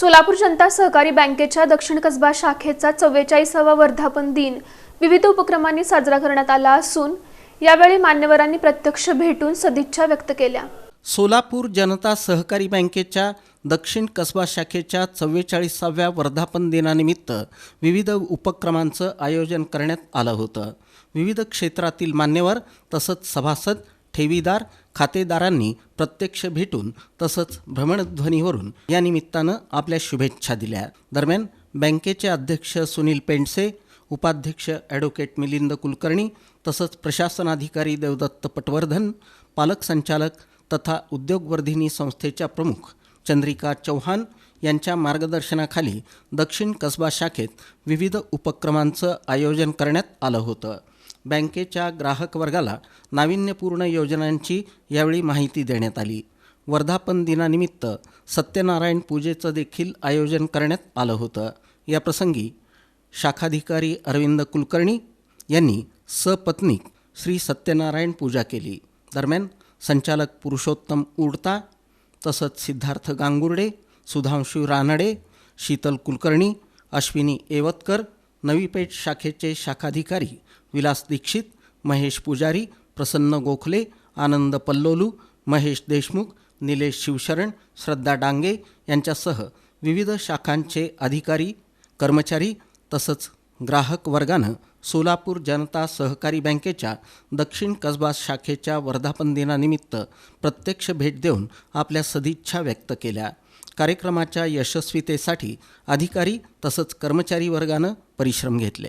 सोलापूर जनता सहकारी बँकेच्या दक्षिण कसबा शाखेचा चव्वेचाळीसावा वर्धापन दिन विविध उपक्रमांनी साजरा करण्यात आला असून यावेळी मान्यवरांनी प्रत्यक्ष भेटून सदिच्छा व्यक्त केल्या. सोलापूर जनता सहकारी बँकेच्या दक्षिण कसबा शाखेच्या चव्वेचाळीसाव्या वर्धापन दिनानिमित्त विविध उपक्रमांचं आयोजन करण्यात आलं होतं. विविध क्षेत्रातील मान्यवर तसंच सभासद ठेवीदार खातेदारांनी प्रत्यक्ष भेटून तसंच भ्रमणध्वनीवरून या निमित्तानं आपल्या शुभेच्छा दिल्या. दरम्यान बँकेचे अध्यक्ष सुनील पेंडसे उपाध्यक्ष ॲडव्होकेट मिलिंद कुलकर्णी तसंच प्रशासनाधिकारी देवदत्त पटवर्धन पालक संचालक तथा उद्योगवर्धिनी संस्थेच्या प्रमुख चंद्रिका चौहान यांच्या मार्गदर्शनाखाली दक्षिण कसबा शाखेत विविध उपक्रमांचं आयोजन करण्यात आलं होतं. बँकेच्या ग्राहक वर्गाला नाविन्यपूर्ण योजनांची यावेळी माहिती देण्यात आली. वर्धापन दिनानिमित्त सत्यनारायण पूजेचं देखील आयोजन करण्यात आलं होतं. याप्रसंगी शाखाधिकारी अरविंद कुलकर्णी यांनी सपत्नीक श्री सत्यनारायण पूजा केली. दरम्यान संचालक पुरुषोत्तम उडता तसंच सिद्धार्थ गांगुर्डे सुधांशू रानडे शीतल कुलकर्णी अश्विनी एवतकर नवी पेठ शाखेचे शाखाधिकारी विलास दीक्षित महेश पुजारी प्रसन्न गोखले आनंद पल्लोलू महेश देशमुख निलेश शिवशरण श्रद्धा डांगे यांच्यासह विविध शाखांचे अधिकारी कर्मचारी तसंच ग्राहक वर्गानं सोलापूर जनता सहकारी बँकेच्या दक्षिण कसबा शाखेच्या वर्धापन दिनानिमित्त प्रत्यक्ष भेट देऊन आपल्या सदिच्छा व्यक्त केल्या. कार्यक्रमाच्या यशस्वीतेसाठी अधिकारी तसंच कर्मचारी वर्गानं परिश्रम घेतले.